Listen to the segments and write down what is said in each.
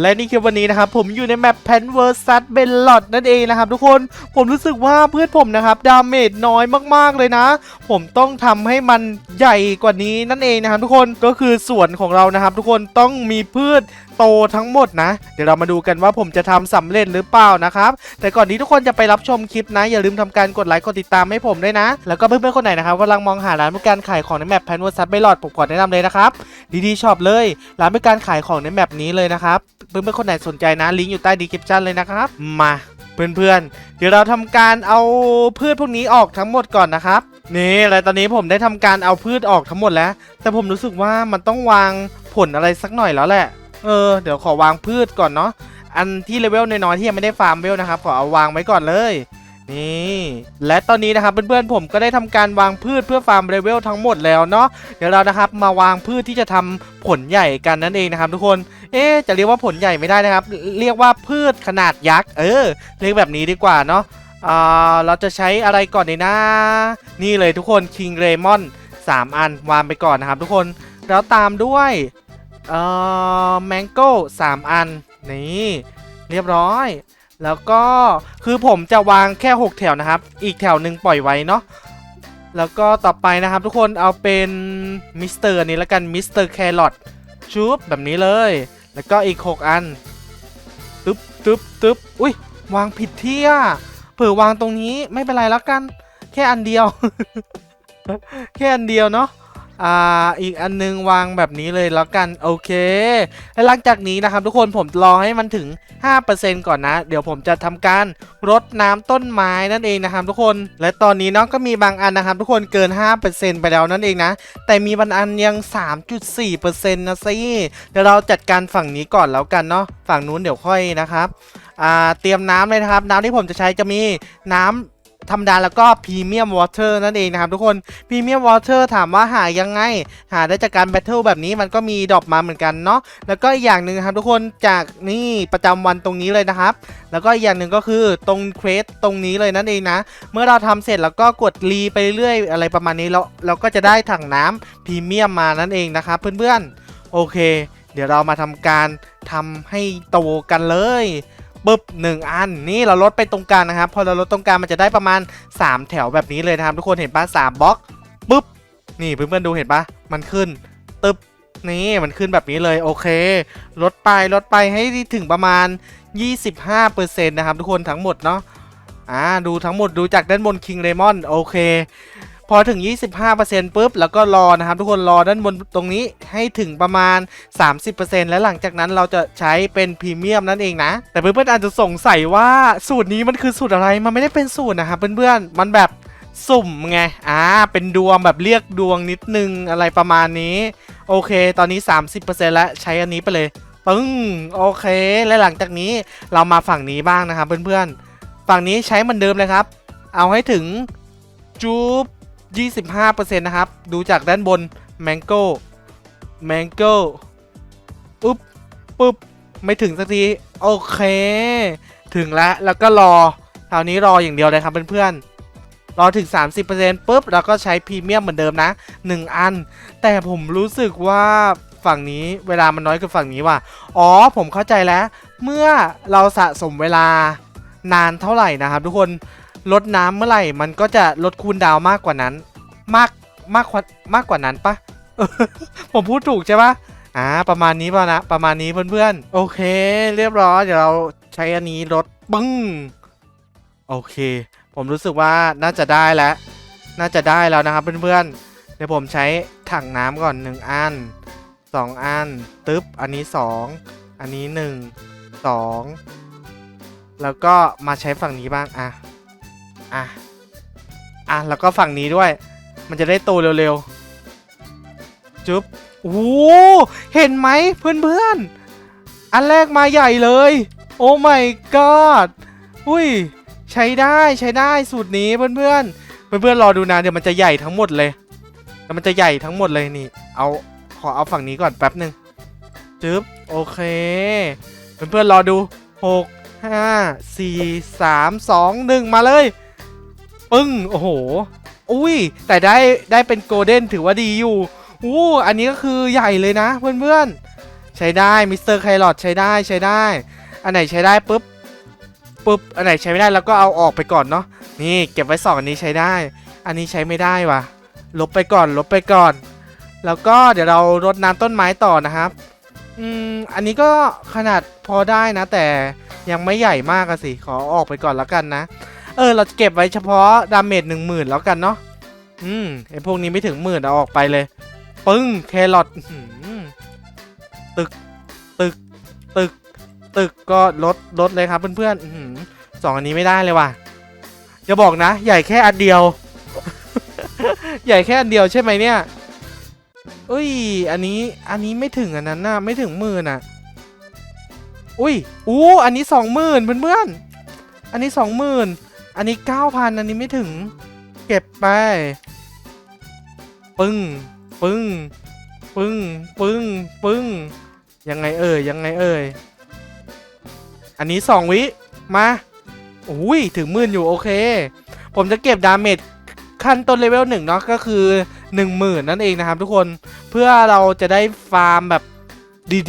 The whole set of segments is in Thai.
และนี่คือวันนี้นะครับผมอยู่ในแมปแพนเวอร์ซัสเบลลอดนั่นเองนะครับทุกคนผมรู้สึกว่าเพื่อนผมนะครับดาเมจน้อยมากๆเลยนะ ผมต้องทำให้มันใหญ่กว่านี้นั่นเองนะครับทุกคนก็คือสวนของเรานะครับทุกคนต้องมีพืช โตทั้งหมดนะ เดี๋ยวเรามาดูกันว่าผมจะทำสำเร็จหรือเปล่านะครับ แต่ก่อนที่ทุกคนจะไปรับชมคลิปนะ อย่าลืมทำการกดไลค์กดติดตามให้ผมด้วยนะ แล้วก็เพื่อนๆคนไหนนะครับกำลังมองหาร้านบริการขายของในแมปแพนเวอร์ซัสเบลลอดผมขอแนะนำเลยนะครับ ดีๆชอปเลยร้านบริการขายของในแมปนี้เลยนะครับ เพื่อนๆคนไหนสนใจนะลิงก์อยู่ใต้ดีคริปชันเลยนะครับมาเพื่อนๆ เดี๋ยวเราทำการเอาพืชพวกนี้ออกทั้งหมดก่อนนะครับ นี่และตอนนี้ผมได้ทำการเอาพืชออกทั้งหมดแล้ว แต่ผมรู้สึกว่ามันต้องวางผลอะไรสักหน่อยแล้วแหละ เออเดี๋ยวขอวางพืชก่อนเนาะอันที่เลเวลน้อยๆที่ยังไม่ได้ฟาร์มเวลนะครับขอเอาวางไว้ก่อนเลยนี่และตอนนี้นะครับเพื่อนๆผมก็ได้ทำการวางพืชเพื่อฟาร์มเลเวลทั้งหมดแล้วเนาะเดี๋ยวเรานะครับมาวางพืชที่จะทำผลใหญ่กันนั่นเองนะครับทุกคน เอ๊จะเรียกว่าผลใหญ่ไม่ได้นะครับ เรียกว่าพืชขนาดยักษ์เออเรียกแบบนี้ดีกว่าเนาะอ่าเราจะใช้อะไรก่อนดีนะ นี่เลยทุกคน King Raymond 3อันวางไปก่อนนะครับทุกคนแล้วตามด้วย เอ่อ Mango 3อัน นี่ เรียบร้อย แล้วก็คือผมจะวางแค่ 6 แถวนะครับ อีกแถวหนึ่งปล่อยไว้เนาะแล้วก็ต่อไปนะครับทุกคนเอาเป็นมิสเตอร์นี้แล้วกันมิสเตอร์แครอทชุบแบบนี้เลย แล้วก็อีก 6 อันตึ๊บตึ๊บตึ๊บอุ้ยวางผิดที่อะเผื่อวางตรงนี้ไม่เป็นไรแล้วกัน แค่อันเดียว แค่อันเดียวเนาะ อ่าอีกอันนึงวางแบบนี้เลยแล้วกันโอเค และหลังจากนี้นะครับทุกคนผมรอให้มันถึง 5%ก่อนนะ เดี๋ยวผมจะทำการรดน้ำต้นไม้นั่นเองนะครับทุกคน และตอนนี้เนาะก็มีบางอันนะครับทุกคนเกิน 5%ไปแล้วนั่นเองนะ แต่มีบางอันยัง 3.4%นะสิเดี๋ยวเราจัดการฝั่งนี้ก่อนแล้วกันเนาะฝั่งนู้นเดี๋ยวค่อยนะครับอ่าเตรียมน้ำเลยนะครับ น้ำที่ผมจะใช้จะมีน้ำ ธรรมดาแล้วก็พรีเมียมวอเตอร์นั่นเองนะครับทุกคนพรีเมียมวอเตอร์ถามว่าหายังไง หาได้จากการแบทเทิลแบบนี้มันก็มีดรอปมาเหมือนกันเนาะแล้วก็อีกอย่างหนึ่งครับทุกคนจากนี่ประจำวันตรงนี้เลยนะครับ แล้วก็อีกอย่างหนึ่งก็คือตรงเควสตรงนี้เลยนั่นเองนะ เมื่อเราทำเสร็จแล้วก็กดรีไปเรื่อยอะไรประมาณนี้แล้วเราก็จะได้ถังน้ำพรีเมียมมานั่นเองนะครับเพื่อนๆโอเค เดี๋ยวเรามาทำการทำให้โตกันเลย ปึ๊บหนึ่งอันนี่เราลดไปตรงกลางนะครับ พอเราลดตรงกลางมันจะได้ประมาณ 3 แถวแบบนี้เลยนะครับ ทุกคนเห็นปะสามบล็อกปึ๊บนี่เพื่อนๆดูเห็นปะมันขึ้นตึ๊บนี่มันขึ้นแบบนี้เลยโอเค ลดไปลดไปให้ถึงประมาณ 25%นะครับทุกคนทั้งหมดเนาะอ่าดูทั้งหมดดูจากด้านบน King Raymond โอเค พอถึง 25%ปุ๊บ แล้วก็รอนะครับ ทุกคนรอด้านบนตรงนี้ให้ถึงประมาณ 30%และหลังจากนั้นเราจะใช้เป็นพรีเมียมนั่นเองนะ แต่เพื่อนๆอาจจะสงสัยว่าสูตรนี้มันคือสูตรอะไร มันไม่ได้เป็นสูตรนะครับเพื่อนๆ มันแบบสุ่มไง อ่า เป็นดวงแบบเรียกดวงนิดนึงอะไรประมาณนี้ โอเค ตอนนี้ 30%แล้วใช้อันนี้ไปเลย ปึ้ง โอเค และหลังจากนี้เรามาฝั่งนี้บ้างนะครับเพื่อนๆ ฝั่งนี้ใช้เหมือนเดิมเลยครับ เอาให้ถึงจูบ 25%นะครับ ดูจากด้านบน Mango Mango อุ๊บปุ๊บ ไม่ถึงสักที โอเค ถึงแล้ว แล้วก็รอคราวนี้รออย่างเดียวเลยครับเพื่อนๆ รอถึง 30%ปุ๊บ แล้วก็ใช้พรีเมียมเหมือนเดิมนะ 1 อัน แต่ผมรู้สึกว่าฝั่งนี้เวลามันน้อยกว่าฝั่งนี้ว่ะ อ๋อ ผมเข้าใจแล้ว เมื่อเราสะสมเวลานานเท่าไหร่นะครับทุกคน ลดน้ำเมื่อไหร่ มันก็จะลดคูลดาวมากกว่านั้น มากมากกว่ามากกว่านั้นปะผมพูดถูกใช่ปะอ่าประมาณนี้ป่ะนะประมาณนี้เพื่อนๆ โอเค เรียบร้อยเดี๋ยวเราใช้อันนี้ลดปึ้งโอเค ผมรู้สึกว่าน่าจะได้แล้ว น่าจะได้แล้วนะครับเพื่อนๆ เดี๋ยวผมใช้ถังน้ำก่อน 1 อัน 2 อัน ตึ๊บ อันนี้ 2 อันนี้ 1 2 แล้วก็มาใช้ฝั่งนี้บ้าง อะ อะ อะ แล้วก็ฝั่งนี้ด้วย มันจะได้โตเร็วๆ จุ๊บโอ้โหเห็นไหมเพื่อนๆ อันแรกมาใหญ่เลย โอ้ my god อุ้ย ใช้ได้ใช้ได้สูตรนี้เพื่อนๆ เพื่อนๆ รอดูนะ เดี๋ยวมันจะใหญ่ทั้งหมดเลยแล้วมันจะใหญ่ทั้งหมดเลยนี่ เอาขอเอาฝั่งนี้ก่อนแป๊บหนึ่งจึ๊บโอเค เพื่อนๆรอดู 6 5 4 3 2 1 มาเลย ปึ้ง โอ้โห อุ้ย แต่ได้ได้เป็นโกลเด้นถือว่าดีอยู่อู้อันนี้ก็คือใหญ่เลยนะเพื่อนๆ ใช้ได้มิสเตอร์ไคลอดใช้ได้ใช้ได้ อันไหนใช้ได้ปุ๊บปุ๊บ อันไหนใช้ไม่ได้เราก็เอาออกไปก่อนเนาะ นี่เก็บไว้สองอันนี้ใช้ได้ อันนี้ใช้ไม่ได้ว่ะลบไปก่อนลบไปก่อน แล้วก็เดี๋ยวเรารดน้ำต้นไม้ต่อนะครับ อืม อันนี้ก็ขนาดพอได้นะ แต่ยังไม่ใหญ่มากอะสิ ขอออกไปก่อนแล้วกันนะ เออ เราจะเก็บไว้เฉพาะดาเมจหนึ่งหมื่นแล้วกันเนาะอืมไอพวกนี้ไม่ถึงหมื่นเอาออกไปเลย ปึ้งแครอทตึก ตึก ตึก ตึกก็ลดลดเลยครับเพื่อนๆอื้อสองอันนี้ไม่ได้เลยว่ะอย่าบอกนะ ใหญ่แค่อันเดียว ใหญ่แค่อันเดียวใช่ไหมเนี่ยอุ้ย อันนี้ อันนี้ไม่ถึงอันนั้นนะไม่ถึงหมื่นอะ อุ้ย อู้ อันนี้สองหมื่นเพื่อนๆ อันนี้สองหมื่น อันนี้เก้าพันอันนี้ไม่ถึง เก็บไป ปึ้ง ปึ้ง ปึ้ง ปึ้ง ปึ้ง ยังไงเอ่ย ยังไงเอ่ย อันนี้สองวิ มาอุ้ยถึงหมื่นอยู่โอเค ผมจะเก็บดาเมจขั้นต้นเลเวลหนึ่งเนาะก็คือหนึ่งหมื่นนั่นเองนะครับทุกคน เพื่อเราจะได้ฟาร์มแบบ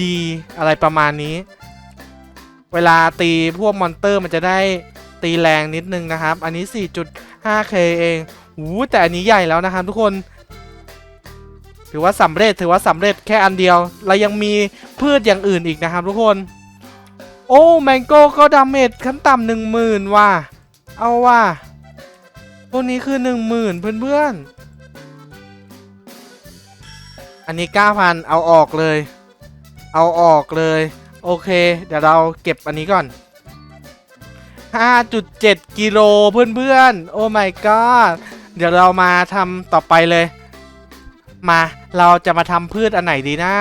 ดีๆ อะไรประมาณนี้ เวลาตีพวกมอนเตอร์มันจะได้ ตีแรงนิดนึงนะครับ อันนี้ 4.5k เองอู้แต่อันนี้ใหญ่แล้วนะครับทุกคน ถือว่าสำเร็จถือว่าสำเร็จแค่อันเดียว เรายังมีพืชอย่างอื่นอีกนะครับทุกคน โอ้แมงโก้ก็ดาเมจขั้นต่ำหนึ่งหมื่นว่ะ เอาว่ะพวนี้คือหนึ่งหมื่นเพื่อนๆ อันนี้9,000เอาออกเลย เอาออกเลย โอเค เดี๋ยวเราเก็บอันนี้ก่อน 5.7 กิโลเพื่อนๆ โอ้ my god เดี๋ยวเรามาทำต่อไปเลย มาเราจะมาทำพืชอันไหนดีนะ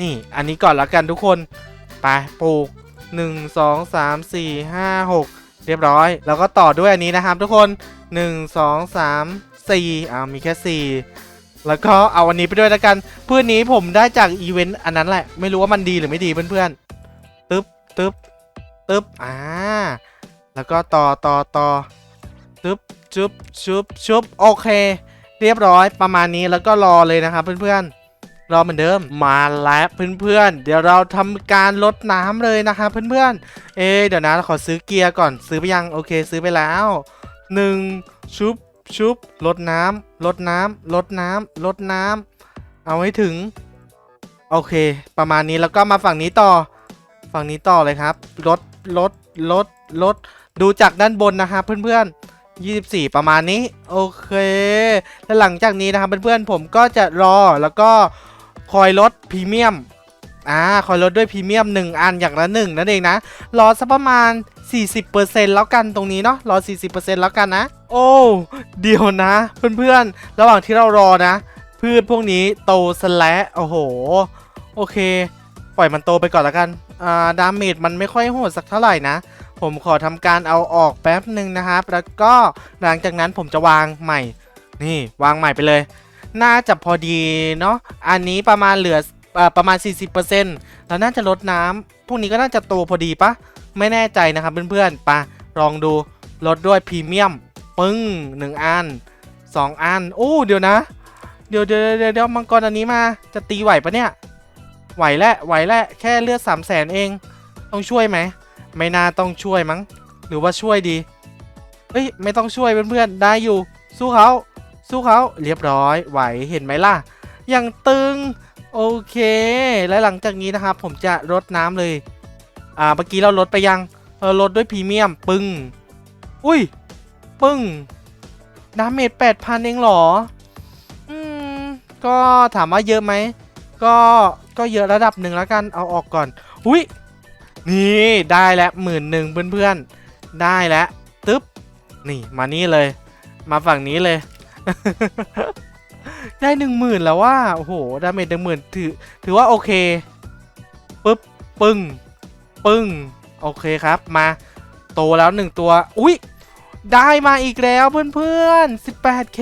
นี่อันนี้ก่อนแล้วกันทุกคน ไปปลูก 1 2 3 4 5 6 เรียบร้อย แล้วก็ต่อด้วยอันนี้นะครับทุกคน 1 2 3 4อ่ามีแค่ 4 แล้วก็เอาอันนี้ไปด้วยแล้วกันพืชนี้ผมได้จากอีเวนต์อันนั้นแหละ ไม่รู้ว่ามันดีหรือไม่ดีเพื่อนๆตึ๊บตึ๊บ ตึ๊บอ่าแล้วก็ต่อต่อต่อตึ๊บชุบชุบชุบโอเค เรียบร้อยประมาณนี้แล้วก็รอเลยนะครับเพื่อนๆรอเหมือนเดิมมาแล้วเพื่อนๆ เดี๋ยวเราทำการลดน้ำเลยนะครับเพื่อนๆ เอ๊เดี๋ยวนะขอซื้อเกียร์ก่อนซื้อไปยังโอเคซื้อไปแล้วหนึ่งชุบชุบลดน้ำลดน้ำลดน้ำลดน้ำเอาให้ถึง โอเค ประมาณนี้แล้วก็มาฝั่งนี้ต่อ ฝั่งนี้ต่อเลยครับลด ลดลดลดดูจากด้านบนนะครับเพื่อนๆ24 ประมาณนี้ โอเค แล้วหลังจากนี้นะครับเพื่อนๆผมก็จะรอแล้วก็คอยลดพรีเมียมอ่าคอยลดด้วยพรีเมียม 1 อันอย่างละ1นั่นเองนะ รอสักประมาณ 40%แล้วกันตรงนี้เนาะรอ 40%แล้วกันนะ โอ้เดี๋ยวนะ เพื่อนๆ ระหว่างที่เรารอนะ พืชพวกนี้โตสและโอ้โห โอเค ปล่อยมันโตไปก่อนล้วกัน อ่า ดาเมจมันไม่ค่อยโหดสักเท่าไหร่นะ ผมขอทำการเอาออกแป๊บหนึ่งนะครับ แล้วก็หลังจากนั้นผมจะวางใหม่ นี่วางใหม่ไปเลย น่าจะพอดีเนาะ อันนี้ประมาณเหลือออประมาณ 40%แล้วน่าจะลดน้ำพวกนี้ก็น่าจะโตพอดีปะ ไม่แน่ใจนะครับเพื่อนๆปะลองดู ลดด้วยพรีเมียม ปึ้งหนึ่งอันสองอัน โอ้ เดี๋ยวนะ เดี๋ยวเดี๋ยวเดี๋ยวเดี๋ยวมังกรอันนี้มา จะตีไหวปะเนี่ย ไหวแล้วไหวแล้วแค่เลือดสามแสนเอง ต้องช่วยไหม ไม่น่าต้องช่วยมั้ง หรือว่าช่วยดีเฮ้ยไม่ต้องช่วยเพื่อนๆได้อยู่ สู้เขาสู้เขาเรียบร้อยไหวเห็นไหมล่ะ อยังตึงโอเค และหลังจากนี้นะครับผมจะรดน้ำเลย อ่าเมื่อกี้เราลดไปยังเราลดด้วยพรีเมียมปึ้งอุ้ยปึ้งดาเมจ8,000เองหรอ อืม ก็ถามว่าเยอะไหม ก็ก็เยอะระดับหนึ่งแล้วกันเอาออกก่อนอุ้ยนี่ได้แล้วหมื่นหนึ่งเพื่อนๆ ได้แล้วตึ๊บนี่มานี่เลย มาฝั่งนี้เลย ได้หนึ่งหมื่นแล้วว่าโอ้โหดาเมจหนึ่งหมื่นถือถือว่าโอเคปึ๊บปึ้งปึ้งโอเคครับมาโตแล้วหนึ่งตัว อุ๊ยได้มาอีกแล้วเพื่อนๆ 18k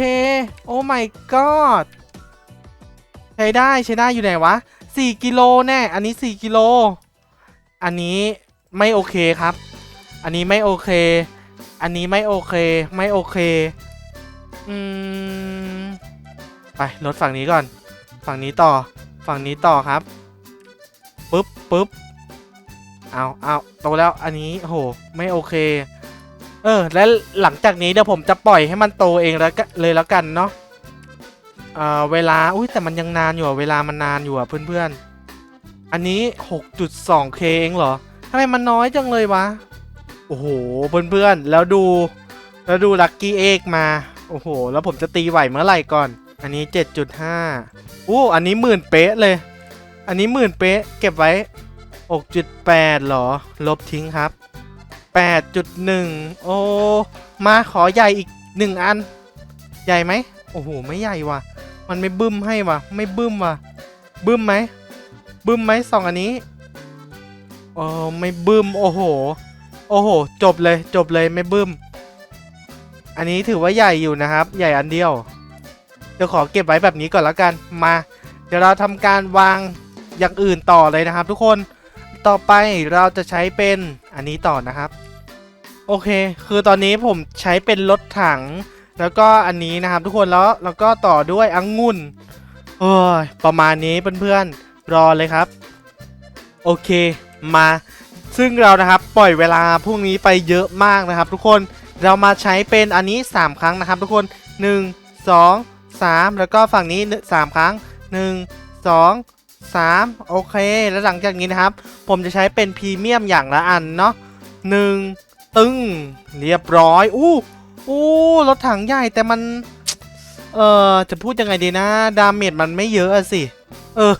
โอ้ my god ช้ได้ใช้ได้อยู่ไหนวะ4กิโลแน่ อันนี้ 4กิโล อันนี้ไม่โอเคครับ อันนี้ไม่โอเค อันนี้ไม่โอเค ไม่โอเค อืม ไปลดฝั่งนี้ก่อน ฝั่งนี้ต่อ ฝั่งนี้ต่อครับ ปึ๊บปึ๊บเอาเอาโตแล้ว อันนี้โห ไม่โอเค เออ แล้วหลังจากนี้เดี๋ยวผมจะปล่อยให้มันโตเองแล้วเลยแล้วกันเนาะ เอ่อเวลาอุ้ยแต่มันยังนานอยู่อะเวลามันนานอยู่อะเพื่อนๆ อันนี้ 6.2k เองเหรอทำไมมันน้อยจังเลยวะ โอ้โหเพื่อนๆ แล้วดูแล้วดูลัคกี้เอกมา โอ้โห แล้วผมจะตีไหวเมื่อไหร่ก่อน อันนี้ 7.5อู้อันนี้หมื่นเป๊ะเลย อันนี้หมื่นเป๊ะ เก็บไว้ 6.8เหรอ ลบทิ้งครับ 8.1 โอ้ มาขอใหญ่อีกหนึ่งอัน ใหญ่ไหม โอ้โห ไม่ใหญ่ว่ะ มันไม่บึ้มให้ว่ะ ไม่บึ้มว่ะ บึ้มไหม บึ้มไหมสองอันนี้โอ้ไม่บึ้ม โอ้โห โอ้โห จบเลย จบเลย ไม่บึ้ม อันนี้ถือว่าใหญ่อยู่นะครับ ใหญ่อันเดียว เดี๋ยวขอเก็บไว้แบบนี้ก่อนแล้วกัน มา เดี๋ยวเราทำการวางอย่างอื่นต่อเลยนะครับ ทุกคน ต่อไปเราจะใช้เป็นอันนี้ต่อนะครับ โอเค คือตอนนี้ผมใช้เป็นรถถัง แล้วก็อันนี้นะครับทุกคนแล้วแล้วก็ต่อด้วยองุ่นโอ้ยประมาณนี้เพื่อนๆรอเลยครับ โอเคมาซึ่งเรานะครับปล่อยเวลาพรุ่งนี้ไปเยอะมากนะครับ ทุกคนเรามาใช้เป็นอันนี้ 3 ครั้งนะครับ ทุกคน 1 2 3 แล้วก็ฝั่งนี้ 3 ครั้ง 1 2 3 โอเค แล้วหลังจากนี้นะครับ ผมจะใช้เป็นพรีเมียมอย่างละอันเนาะหนึ่งตึ้งเรียบร้อย อู้ โอ้รถถังใหญ่แต่มัน เอ่อ จะพูดยังไงดีนะ ดาเมจมันไม่เยอะอะสิ เออ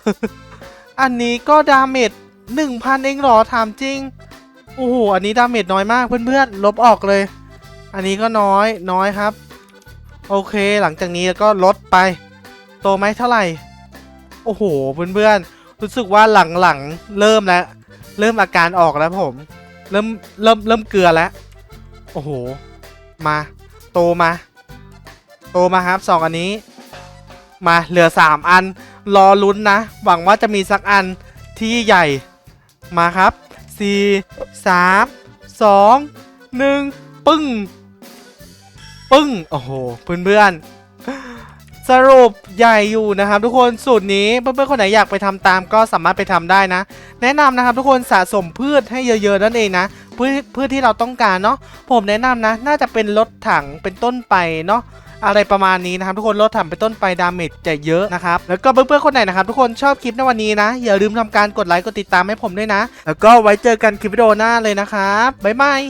อันนี้ก็ดาเมจหนึ่งพันเองหรอถามจริง โอ้โห อันนี้ดาเมจน้อยมากเพื่อนๆ ลบออกเลย อันนี้ก็น้อยน้อยครับ โอเคหลังจากนี้ก็ลดไป โตไหมเท่าไหร่ โอ้โหเพื่อนๆ รู้สึกว่าหลังๆ เริ่มแล้ว เริ่มอาการออกแล้วผม เริ่มเริ่มเริ่มเกลือแล้ว โอ้โห มา โตมา โตมาครับสองอันนี้ มาเหลือสามอัน รอลุ้นนะ หวังว่าจะมีสักอันที่ใหญ่ มาครับสี่สามสองหนึ่งปึ้ง ปึ้ง โอ้โห เพื่อนๆ สรุปใหญ่อยู่นะครับ ทุกคนสูตรนี้เพื่อนๆคนไหนอยากไปทำตามก็สามารถไปทำได้นะ แนะนำนะครับ ทุกคนสะสมพืชให้เยอะๆนั่นเองนะพืชพืชที่เราต้องการเนาะผมแนะนำนะ น่าจะเป็นรถถังเป็นต้นไปเนาะอะไรประมาณนี้นะครับทุกคนรถถังเป็นต้นไปดาเมจจะเยอะนะครับแล้วก็เพื่อนๆคนไหนนะครับทุกคนชอบคลิปในวันนี้นะ อย่าลืมทำการกดไลค์กดติดตามให้ผมด้วยนะ แล้วก็ไว้เจอกันคลิปวิดีโอหน้าเลยนะครับบ๊ายบาย